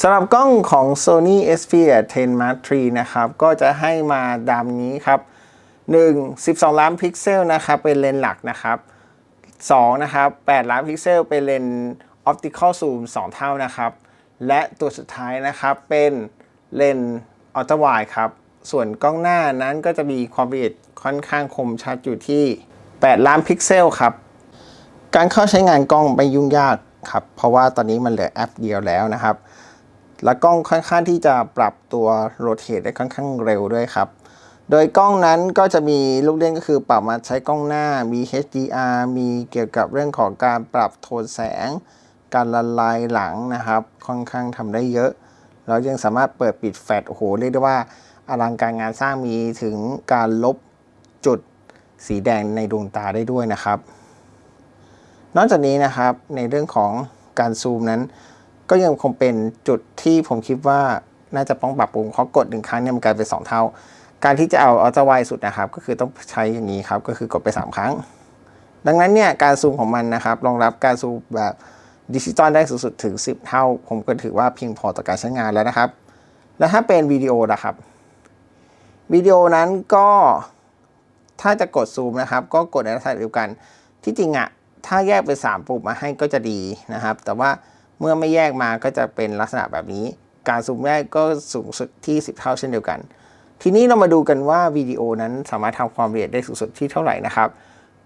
สำหรับกล้องของ Sony Xperia 10 Mark III นะครับ ก็จะให้มาดามนี้ครับ 1. 12 ล้านพิกเซลนะครับ เป็นเลนส์หลักนะครับ 2. นะครับ 8 ล้านพิกเซล เป็นเลนส์ Optical Zoom 2 เท่านะครับ และตัวสุดท้ายนะครับเป็นเลนส์อัลตร้าวด์ครับ ส่วนกล้องหน้านั้นก็จะมีความละเอียดค่อนข้างคมชัดอยู่ที่ 8 ล้านพิกเซลครับ การเข้าใช้งานกล้องไม่ยุ่งยากครับ เพราะว่าตอนนี้มันเหลือแอปเดียวแล้วนะครับ แล้วกล้องค่อนข้างที่จะปรับตัวโรเตทได้ค่อนข้างเร็วด้วยครับ โดยกล้องนั้นก็จะมีลูกเล่นก็คือปรับมาใช้กล้องหน้า มี HDR มีเกี่ยวกับเรื่องของการปรับโทนแสง การละลายหลังนะครับ ค่อนข้างทำได้เยอะแล้วยังสามารถเปิดปิดแฟลชโอ้โหเรียกได้ว่าอลังการงานสร้างมีถึงการลบจุดสีแดงในดวงตาได้ด้วยนะครับ นอกจากนี้นะครับในเรื่องของการซูมนั้น ก็ยังคงเป็นจุดที่ผมคิดว่าน่าจะต้องปรับปรุงเพราะกดหนึ่งครั้งเนี่ยมันกลายเป็น2เท่า การที่จะเอาอัลตร้าไวสุดนะครับ ก็คือต้องใช้อย่างนี้ครับ ก็คือกดไป 3 ครั้ง ดังนั้นเนี่ยการซูมของมันนะครับรองรับการซูมแบบดิจิตอลได้สูงสุดถึง 10 เท่า ผมก็ถือว่าเพียงพอต่อการใช้งานแล้วนะครับ แล้วถ้าเป็นวิดีโอนะครับวิดีโอนั้นก็ถ้าจะกดซูมนะครับ ก็กดในลักษณะเดียวกันที่จริงอะถ้าแยกเป็น3ปุ่มมาให้ก็จะดีนะครับ แต่ว่า เมื่อไม่แยกมาก็จะเป็นลักษณะแบบนี้ การซูมแรกก็สูงสุดที่ 10 เท่าเช่นเดียวกัน ทีนี้เรามาดูกันว่าวิดีโอนั้นสามารถทำความละเอียดได้สูงสุดที่เท่าไหร่นะครับ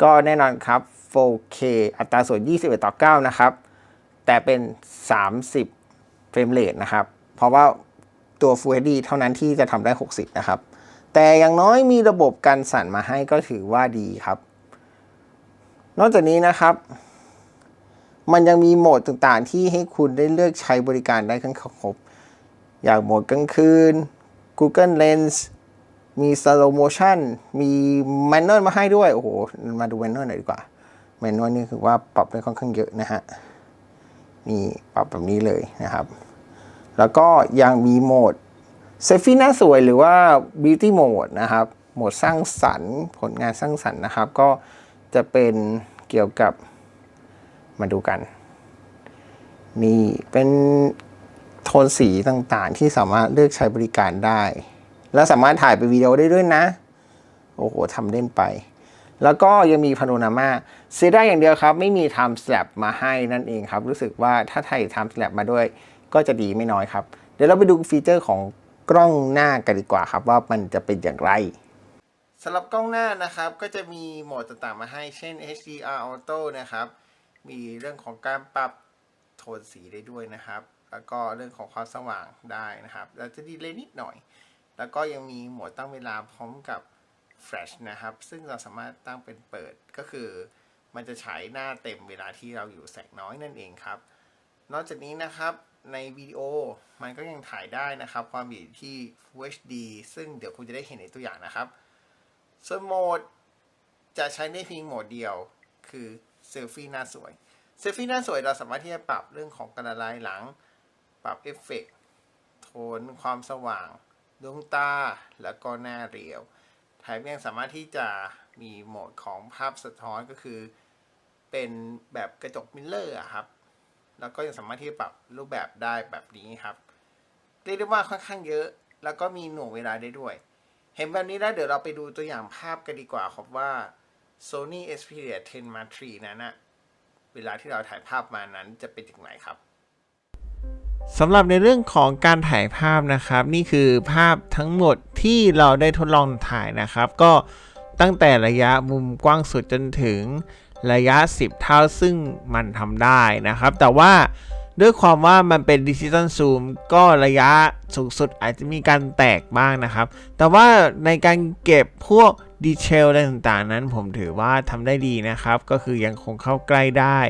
ก็แน่นอนครับ 4K อัตราส่วน 21 ต่อ 9 นะครับ แต่เป็น 30 เฟรมเรทนะครับ เพราะว่าตัว Full HD เท่านั้นที่จะทำได้ 60 นะครับ แต่อย่างน้อยมีระบบกันสั่นมาให้ก็ถือว่าดีครับ นอกจากนี้นะครับ มันยังมีโหมดต่างๆ ที่ให้คุณได้เลือกใช้บริการได้ทั้งครบ อย่างโหมดกลางคืน Google Lens มี Slow Motion มี Manual มาให้ด้วย โอ้โห มาดู Manual หน่อยดีกว่า Manual นี่คือว่าปรับได้ค่อนข้างเยอะนะฮะ นี่ปรับแบบนี้เลยนะครับ แล้วก็ยังมีโหมดเซฟี่หน้าสวยหรือว่า Beauty Mode นะครับ โหมดสร้างสรรค์ ผลงานสร้างสรรค์นะครับ ก็จะเป็นเกี่ยวกับ มาดูกันนี่เป็นโทนสีต่างๆ ที่สามารถเลือกใช้บริการได้ และสามารถถ่ายเป็นวิดีโอได้ด้วยนะ โอ้โหทำเล่นไป แล้วก็ยังมีพาโนรามาเสียได้อย่างเดียวครับ ไม่มี time slap มาให้นั่นเองครับ รู้สึกว่าถ้าไทย time slap มาด้วย ก็จะดีไม่น้อยครับ เดี๋ยวเราไปดูฟีเจอร์ของกล้องหน้ากันดีกว่าครับ ว่ามันจะเป็นอย่างไรสำหรับกล้องหน้านะครับ ก็จะมีโหมดต่างๆมาให้เช่น HDR Auto นะครับ มีเรื่องของการปรับโทนสีได้ด้วยนะครับ แล้วก็เรื่องของความสว่างได้นะครับแล้วจะดีเลยนิดหน่อย แล้วก็ยังมีโหมดตั้งเวลาพร้อมกับ Flash นะครับ ซึ่งเราสามารถตั้งเป็นเปิดก็คือ มันจะฉายหน้าเต็มเวลาที่เราอยู่แสงน้อยนั่นเองครับ นอกจากนี้นะครับในวิดีโอมันก็ยังถ่ายได้นะครับ ความละเอียดที่ Full HD ซึ่งเดี๋ยวคุณจะได้เห็นในตัวอย่างนะครับ ส่วนโหมดจะใช้ได้เพียงโหมดเดียว คือ เซลฟี่หน้าสวย เซลฟี่หน้าสวยเราสามารถที่จะปรับเรื่องของการละลายหลัง ปรับเอฟเฟกต์โทน ความสว่าง ดวงตา แล้วก็หน้าเรียวแถมยังสามารถที่จะมีโหมดของภาพสะท้อนก็คือ เป็นแบบกระจกมิลเลอร์ครับ แล้วก็ยังสามารถที่จะปรับรูปแบบได้แบบนี้ครับ เรียกได้ว่าค่อนข้างเยอะ แล้วก็มีหน่วงเวลาได้ด้วย เห็นแบบนี้แล้วเดี๋ยวเราไปดูตัวอย่างภาพกันดีกว่าครับว่า Sony Xperia 10 Mark III นั้นนะเวลาที่เราถ่ายภาพมานั้นจะเป็นอย่างไรครับสำหรับในเรื่องของการถ่ายภาพนะครับ นี่คือภาพทั้งหมดที่เราได้ทดลองถ่ายนะครับ ก็ตั้งแต่ระยะมุมกว้างสุดจนถึงระยะ 10 เท่าซึ่งมันทำได้นะครับ แต่ว่าด้วยความว่ามันเป็นดิจิตอลซูมก็ระยะสูงสุดอาจจะมีการแตกบ้างนะครับ แต่ว่าในการเก็บพวก ดีเทลอะไรต่างๆ นั้นผมถือว่าทำได้ดีนะครับ ก็คือยังคงเข้าใกล้ได้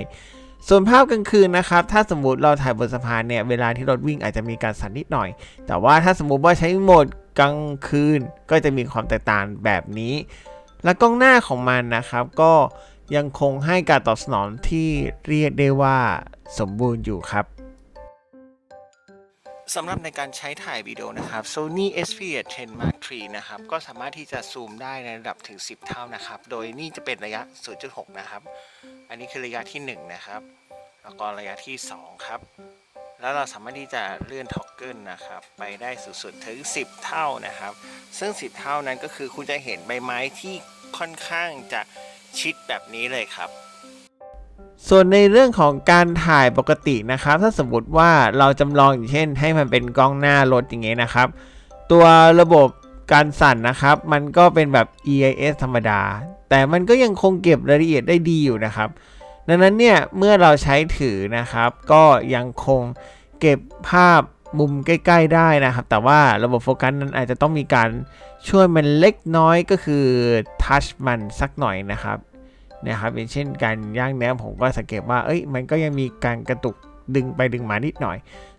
ส่วนภาพกลางคืนนะครับ ถ้าสมมติเราถ่ายบนสะพานเนี่ย เวลาที่รถวิ่งอาจจะมีการสั่นนิดหน่อย แต่ว่าถ้าสมมุติว่าใช้โหมดกลางคืน ก็จะมีความแตกต่างแบบนี้ และกล้องหน้าของมันนะครับ ก็ยังคงให้การตอบสนองที่เรียกได้ว่าสมบูรณ์อยู่ครับ สำหรับในการใช้ถ่ายวิดีโอนะครับ Sony Xperia 10 Mark III นะครับ ก็สามารถที่จะซูมได้ในระดับถึง 10 เท่านะครับ โดยนี่จะเป็นระยะ 0.6 นะครับ อันนี้คือระยะที่ 1 นะครับ แล้วก็ระยะที่ 2 ครับ แล้วเราสามารถที่จะเลื่อนท็อกเกิลนะครับ ไปได้สุดๆถึง 10 เท่านะครับ ซึ่ง 10 เท่านั้นก็คือคุณจะเห็นใบไม้ที่ค่อนข้างจะชิดแบบนี้เลยครับ ส่วนในเรื่องของการถ่ายปกตินะครับ ถ้าสมมติว่าเราจำลองอย่างเช่น ให้มันเป็นกล้องหน้ารถอย่างเงี้ยนะครับ ตัวระบบการสั่นนะครับ มันก็เป็นแบบ EIS ธรรมดา แต่มันก็ยังคงเก็บรายละเอียดได้ดีอยู่นะครับ ดังนั้นเนี่ย เมื่อเราใช้ถือนะครับ ก็ยังคงเก็บภาพมุมใกล้ ๆ ได้นะครับ แต่ว่าระบบโฟกัสนั้นอาจจะต้องมีการช่วยมันเล็กน้อยก็คือทัชมันสักหน่อยนะครับ นะครับอย่างเช่นการย่างเนื้อผมก็สังเกตว่าเอ้ยมันก็ยังมีการกระตุกดึงไปดึงมานิดหน่อย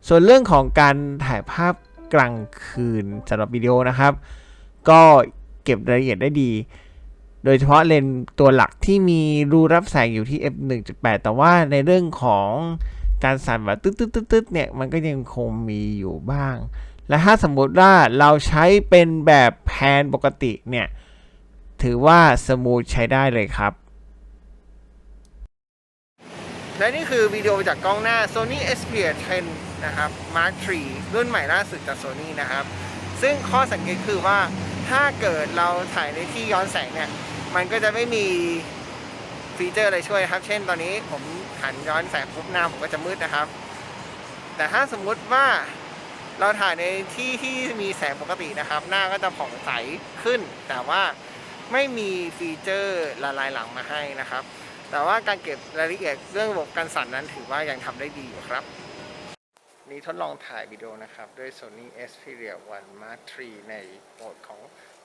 ส่วนเรื่องของการถ่ายภาพกลางคืนสำหรับวิดีโอนะครับ ก็เก็บรายละเอียดได้ดี โดยเฉพาะเลนส์ตัวหลักที่มีรูรับแสงอยู่ที่ f 1.8 แต่ว่าในเรื่องของการสั่นแบบตึ๊ดๆๆๆเนี่ยมันก็ยังคงมีอยู่บ้าง และถ้าสมมติว่าเราใช้เป็นแบบแพนปกติเนี่ย ถือว่าสมูทใช้ได้เลยครับ และนี่คือวิดีโอจากกล้องหน้า Sony Xperia 10 นะครับ Mark III รุ่นใหม่ล่าสุดจาก Sony นะครับ ซึ่งข้อสังเกตคือว่าถ้าเกิดเราถ่ายในที่ย้อนแสงเนี่ย มันก็จะไม่มีฟีเจอร์อะไรช่วยครับ เช่นตอนนี้ผมหันย้อนแสงปุ๊บหน้าผมก็จะมืดนะครับ แต่ถ้าสมมุติว่าเราถ่ายในที่ที่มีแสงปกตินะครับ หน้าก็จะผ่องใสขึ้น แต่ว่าไม่มีฟีเจอร์ละลายหลังมาให้นะครับ แต่ว่าการเก็บรายละเอียดเรื่องระบบการสั่นนั้นถือว่ายังทำได้ดีอยู่ครับ นี้ทดลองถ่ายวิดีโอนะครับ ด้วย Sony Xperia 1 Mark III ในโหมดของ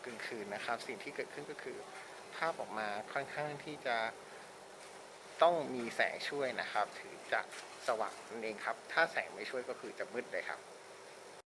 กลางคืนนะครับ สิ่งที่เกิดขึ้นก็คือ ภาพออกมาค่อนข้างที่จะต้องมีแสงช่วยนะครับ ถือจะสว่างนั่นเองครับ ถ้าแสงไม่ช่วยก็คือจะมืดเลยครับ